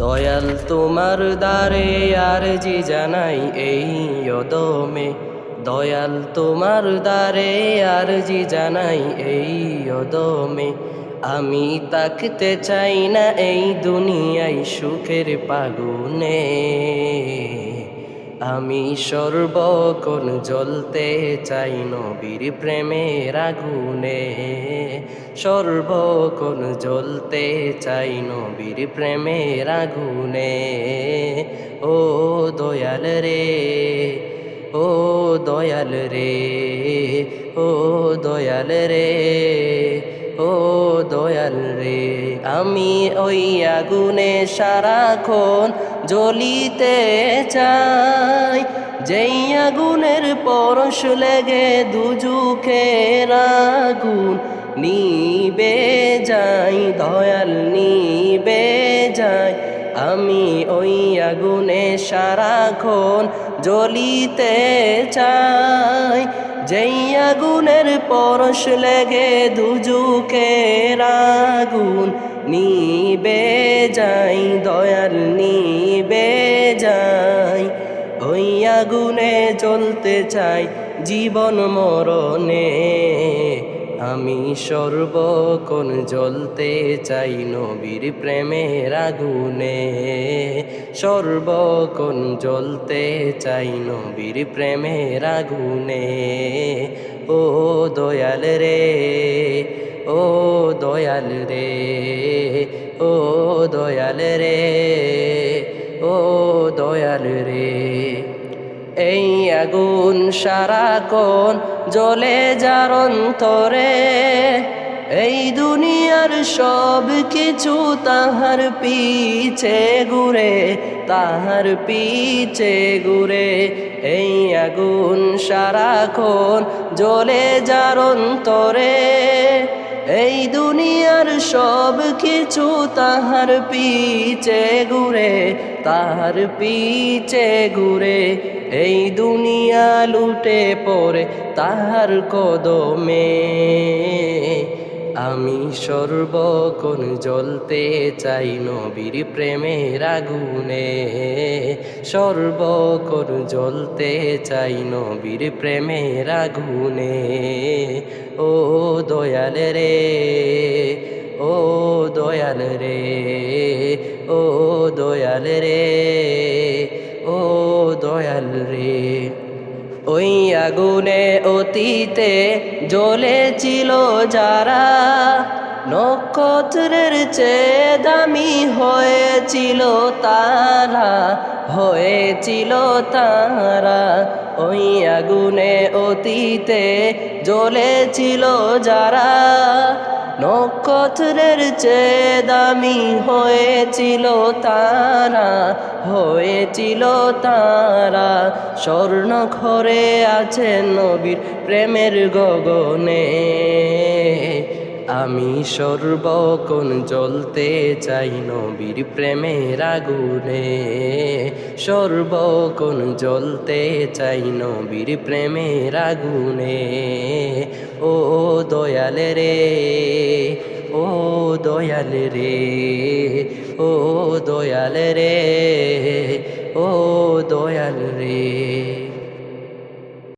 দয়াল তোমার দ্বারে আর জি জানাই এই অদমে। দয়াল তোমার দ্বারে আর জি জানাই এই অদমে। আমি তাকতে চাই না এই দুনিয়ায় সুখের পাগুনে। আমি সর্বক্ষণ জ্বলতে চাই নবীর প্রেমের আগুনে। সর্বক্ষণ জ্বলতে চাই নবীর প্রেমের আগুনে। ও দয়াল রে, ও দয়াল রে, ও দয়াল রে, ও দয়াল রে। আমি ওই আগুনে সারাক্ষণ জ্বলিতে চাই। যেই আগুনের পরশ লেগে দুজুখের আগুন নিবে যাই, দয়াল নিবে যাই। আমি ওই আগুনে সারাক্ষণ জ্বলিতে চাই। যেই আগুনের পরশ লেগে দুজুকের আগুন নিবে যাই, দয়াল নিবে যাই। আগুনে জ্বলতে চাই জীবন মরণে। আমি সর্বক্ষণ জ্বলতে চাই নবীর প্রেমের আগুনে। সর্বক্ষণ জ্বলতে চাই নবীর প্রেমের আগুনে। ও দয়াল রে, ও দয়াল রে, ও দয়াল রে, ও দয়াল রে। এই আগুন সারা সারাক্ষণ জ্বলে যার অন্তরে? এই দুনিয়ার সব কিছু তাহার পিছে ঘুরে, তাহার পিছে ঘুরে। এই আগুন সারাক্ষণ জ্বলে যার অন্তরে? এই দুনিয়ার সব কিছু তাহার পিছে ঘুরে, তাহার পিছে ঘুরে। এই দুনিয়া লুটে পড়ে তাহার কদমে। আমি সর্বক্ষণ জ্বলতে চাই নবীর প্রেমের আগুনে। সর্বক্ষণ জ্বলতে চাই নবীর প্রেমের আগুনে। ও দয়াল রে, ও দয়াল রে, ও দয়াল রে, ও দয়াল রে। ওই আগুনে অতীতে জ্বলেছিল যারা নক্ষত্রের চেয়ে দামি হয়েছিল তারা হয়েছিল তারা। ওই আগুনে অতীতে জ্বলেছিল যারা। নক্ষত্রের চেয়ে দামি হয়েছিল তারা হয়েছিল তারা। স্বর্ণ ঘরে আছে নবীর প্রেমের গগনে। আমি সর্বক্ষণ জ্বলতে চাই নবীর প্রেমের আগুনে। সর্বক্ষণ জ্বলতে চাই নবীর প্রেমের আগুনে। ও দয়াল রে, ও দয়াল রে, ও দয়াল রে, ও দয়াল রে।